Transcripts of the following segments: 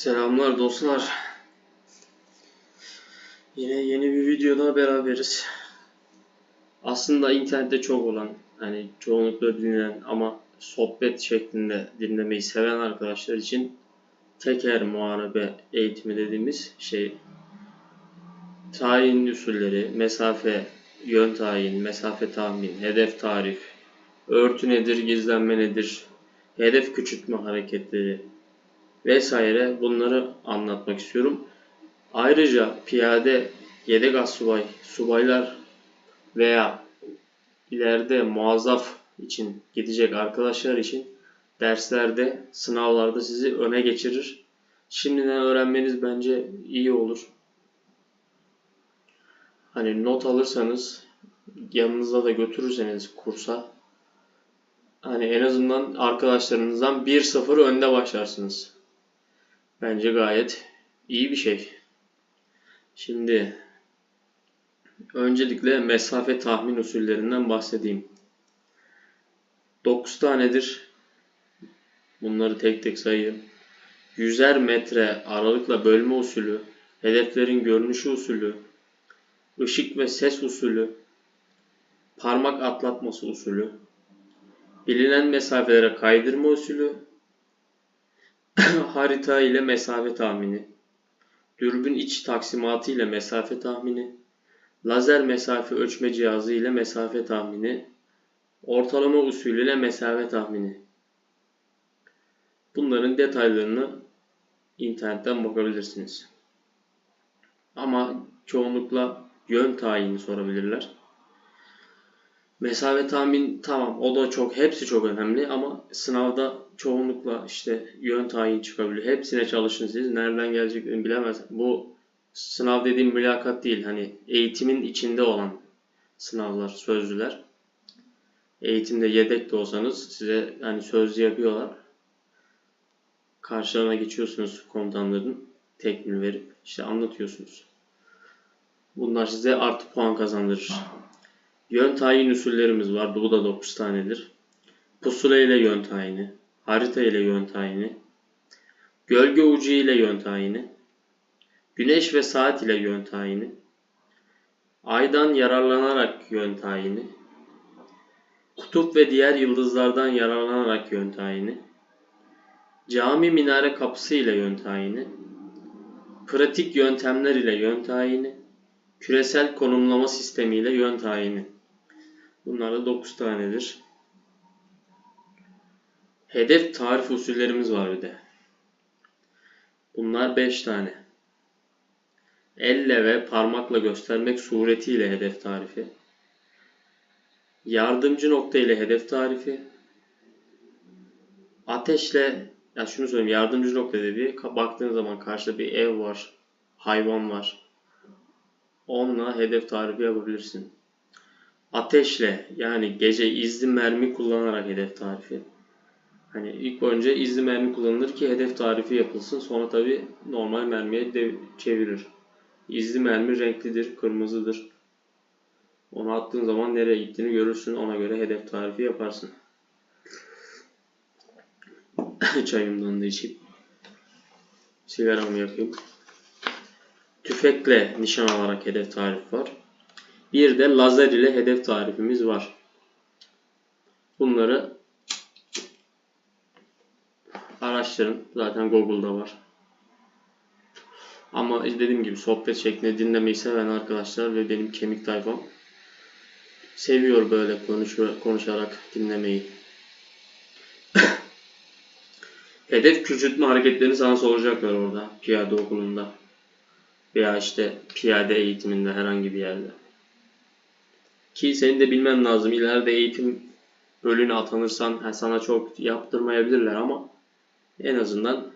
Selamlar dostlar. Yine yeni bir videoda beraberiz. Aslında internette çok olan, hani çoğunlukla dinlenen ama sohbet şeklinde dinlemeyi seven arkadaşlar için teker muharebe eğitimi dediğimiz şey tayin usulleri, mesafe, yön tayin, mesafe tahmin, hedef tarif, örtü nedir, gizlenme nedir, hedef küçültme hareketleri, vesaire bunları anlatmak istiyorum. Ayrıca piyade, yedek asubay, subaylar veya ileride muazzaf için gidecek arkadaşlar için derslerde, sınavlarda sizi öne geçirir. Şimdiden öğrenmeniz bence iyi olur. Hani not alırsanız, yanınızda da götürürseniz kursa hani en azından arkadaşlarınızdan 1-0 önde başlarsınız. Bence gayet iyi bir şey. Şimdi öncelikle mesafe tahmin usullerinden bahsedeyim. 9 tanedir. Bunları tek tek sayayım. Yüzer metre aralıkla bölme usulü, hedeflerin görünüşü usulü, ışık ve ses usulü, parmak atlatması usulü, bilinen mesafelere kaydırma usulü, harita ile mesafe tahmini, dürbün iç taksimatı ile mesafe tahmini, lazer mesafe ölçme cihazı ile mesafe tahmini, ortalama usulü ile mesafe tahmini. Bunların detaylarını internetten bakabilirsiniz. Ama çoğunlukla yön tayini sorabilirler. Mesafe tahmin tamam o da çok hepsi çok önemli ama sınavda çoğunlukla işte yön tayin çıkabiliyor. Hepsine çalışın siz. Nereden geleceklerini bilemez. Bu sınav dediğim mülakat değil. Hani eğitimin içinde olan sınavlar, sözlüler. Eğitimde yedek de olsanız size hani sözlü yapıyorlar. Karşılarına geçiyorsunuz komutanların tekmil verip işte anlatıyorsunuz. Bunlar size artı puan kazandırır. Yön tayin usullerimiz var. Bu da 9 tanedir. Pusula ile yön tayini, harita ile yön tayini, gölge ucu ile yön tayini, güneş ve saat ile yön tayini, aydan yararlanarak yön tayini, kutup ve diğer yıldızlardan yararlanarak yön tayini, cami minare kapısı ile yön tayini, pratik yöntemler ile yön tayini, küresel konumlama sistemi ile yön tayini. Bunlar da 9 tanedir. Hedef tarif usullerimiz var bir de. Bunlar 5 tane. Elle ve parmakla göstermek suretiyle hedef tarifi. Yardımcı nokta ile hedef tarifi. Ateşle, ya şunu söyleyeyim yardımcı nokta dediği baktığın zaman karşıda bir ev var, hayvan var. Onunla hedef tarifi yapabilirsin. Ateşle yani gece izli mermi kullanarak hedef tarifi. Hani ilk önce izli mermi kullanılır ki hedef tarifi yapılsın. Sonra tabi normal mermiye de çevirir. İzli mermi renklidir, kırmızıdır. Onu attığın zaman nereye gittiğini görürsün. Ona göre hedef tarifi yaparsın. Çayımdan da içeyim. Sigaramı yakayım. Tüfekle nişan alarak hedef tarifi var. Bir de lazer ile hedef tarifimiz var. Bunları araştırın. Zaten Google'da var. Ama dediğim gibi sohbet şeklinde dinlemeyi seven arkadaşlar ve benim kemik tayfam seviyor böyle konuş konuşarak dinlemeyi. Hedef küçültme hareketlerini sana soracaklar orada piyade okulunda veya işte piyade eğitiminde herhangi bir yerde. Ki senin de bilmen lazım. İleride eğitim bölüğüne atanırsan sana çok yaptırmayabilirler ama en azından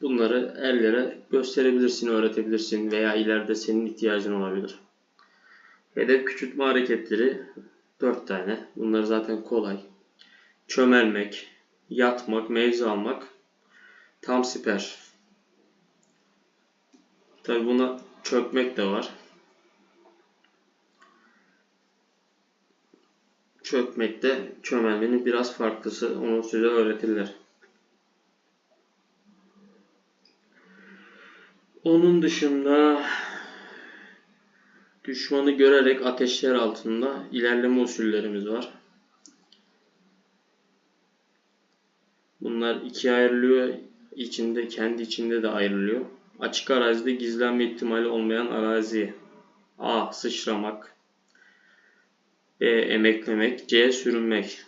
bunları ellere gösterebilirsin, öğretebilirsin veya ileride senin ihtiyacın olabilir. Hedef küçültme hareketleri 4 tane. Bunlar zaten kolay. Çömelmek, yatmak, mevzi almak, tam siper. Tabi buna çökmek de var. Çökmekte çömelmenin biraz farklısı. Onu size öğretirler. Onun dışında düşmanı görerek ateşler altında ilerleme usullerimiz var. Bunlar ikiye ayrılıyor. İçinde, kendi içinde de ayrılıyor. Açık arazide gizlenme ihtimali olmayan arazi. A. Sıçramak. B. Emeklemek. C. Sürünmek.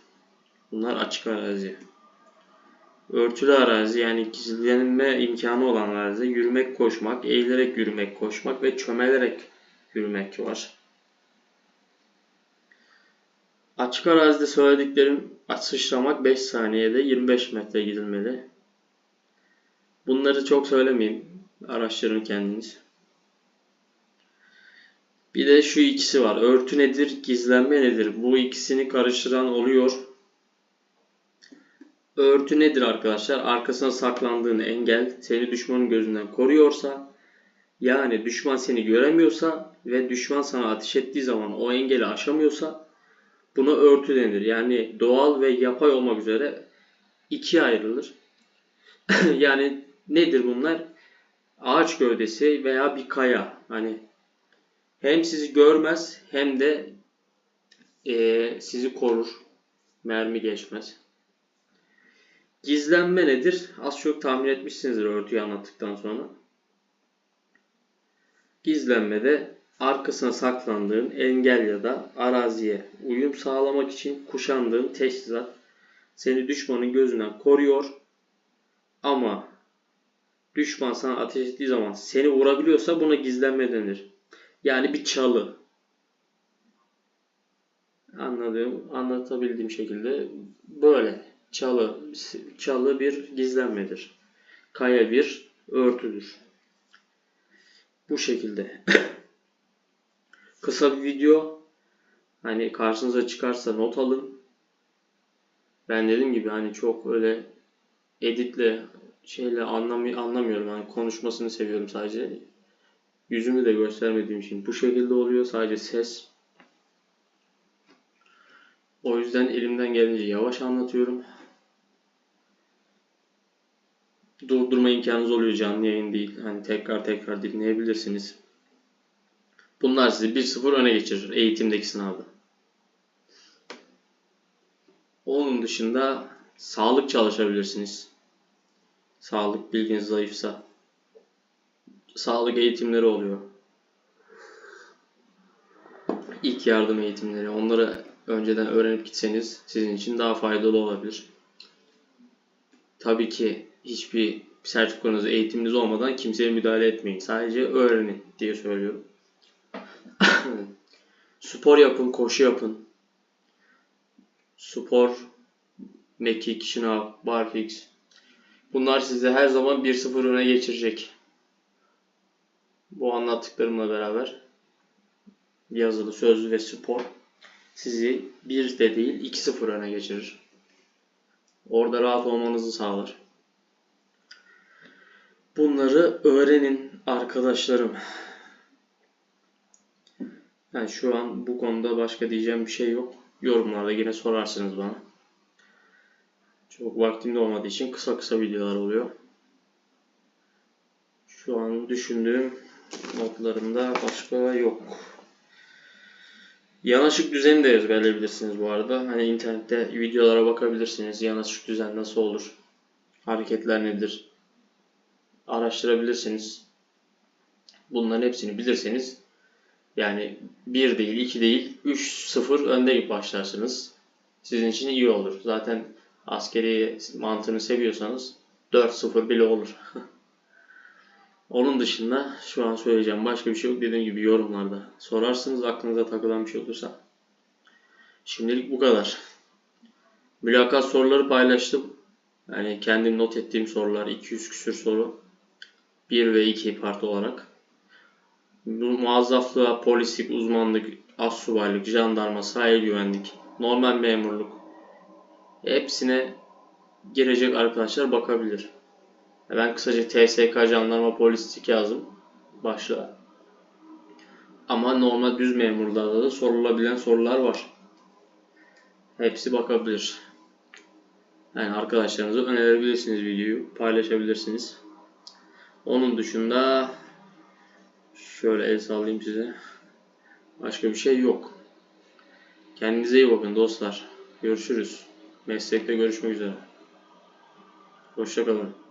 Bunlar açık arazi. Örtülü arazi yani gizlenme imkanı olan arazi. Yürümek, koşmak, eğilerek yürümek, koşmak ve çömelerek yürümek var. Açık arazide söylediklerim sıçramak 5 saniyede 25 metre gidilmeli. Bunları çok söylemeyeyim. Araştırın kendiniz. Bir de şu ikisi var. Örtü nedir, gizlenme nedir? Bu ikisini karıştıran oluyor. Örtü nedir arkadaşlar? Arkasına saklandığın engel seni düşmanın gözünden koruyorsa yani düşman seni göremiyorsa ve düşman sana ateş ettiği zaman o engeli aşamıyorsa buna örtü denir. Yani doğal ve yapay olmak üzere ikiye ayrılır. yani nedir bunlar? Ağaç gövdesi veya bir kaya. Hani hem sizi görmez hem de eee, sizi korur. Mermi geçmez. Gizlenme nedir? Az çok tahmin etmişsinizdir örtüyü anlattıktan sonra. Gizlenmede arkasına saklandığın engel ya da araziye uyum sağlamak için kuşandığın teçhizat seni düşmanın gözünden koruyor ama düşman sana ateş ettiği zaman seni vurabiliyorsa buna gizlenme denir. Yani bir çalı. Anladığım, anlatabildiğim şekilde böyle. Çalı, çalı bir gizlenmedir. Kaya bir örtüdür. Bu şekilde. Kısa bir video. Hani karşınıza çıkarsa not alın. Ben dediğim gibi hani çok öyle editle şeyle anlamı anlamıyorum. Hani konuşmasını seviyorum sadece. Yüzümü de göstermediğim için bu şekilde oluyor. Sadece ses. O yüzden elimden gelince yavaş anlatıyorum. Durdurma imkanınız oluyor canlı yayın değil. Hani tekrar tekrar dinleyebilirsiniz. Bunlar sizi 1-0 öne geçirir eğitimdeki sınavda. Onun dışında sağlık çalışabilirsiniz. Sağlık bilginiz zayıfsa. Sağlık eğitimleri oluyor. İlk yardım eğitimleri. Onları önceden öğrenip gitseniz sizin için daha faydalı olabilir. Tabii ki hiçbir sertifikanız, eğitiminiz olmadan kimseye müdahale etmeyin. Sadece öğrenin diye söylüyorum. Spor yapın, koşu yapın. Spor, mekik, şınav, barfix. Bunlar size her zaman 1-0 öne geçirecek. Bu anlattıklarımla beraber yazılı, sözlü ve spor sizi 1 de değil 2-0 öne geçirir. Orada rahat olmanızı sağlar. Bunları öğrenin arkadaşlarım. Yani şu an bu konuda başka diyeceğim bir şey yok. Yorumlarda yine sorarsınız bana. Çok vaktim de olmadığı için kısa kısa videolar oluyor. Şu an düşündüğüm notlarımda başka yok. Yanaşık düzeni de ezberleyebilirsiniz bu arada. Hani internette videolara bakabilirsiniz. Yanaşık düzen nasıl olur? Hareketler nedir? Araştırabilirsiniz. Bunların hepsini bilirseniz yani 1 değil, 2 değil, 3-0 önde başlarsınız. Sizin için iyi olur. Zaten askeri mantığını seviyorsanız 4-0 bile olur. Onun dışında şu an söyleyeceğim başka bir şey yok. Dediğim gibi yorumlarda sorarsınız aklınıza takılan bir şey olursa. Şimdilik bu kadar. Mülakat soruları paylaştım. Yani kendim not ettiğim sorular 200 küsür soru. 1 ve 2 part olarak. Bu muazzaflığa, polislik, uzmanlık, astsubaylık, jandarma, sahil güvenlik, normal memurluk hepsine girecek arkadaşlar bakabilir. Ben kısaca TSK, jandarma, polislik yazdım başlığa. Ama normal düz memurlarda da sorulabilen sorular var. Hepsi bakabilir. Yani arkadaşlarınıza önerebilirsiniz videoyu, paylaşabilirsiniz. Onun dışında Şöyle el sallayayım size. Başka bir şey yok. Kendinize iyi bakın dostlar. Görüşürüz. Meslekte görüşmek üzere. Hoşçakalın.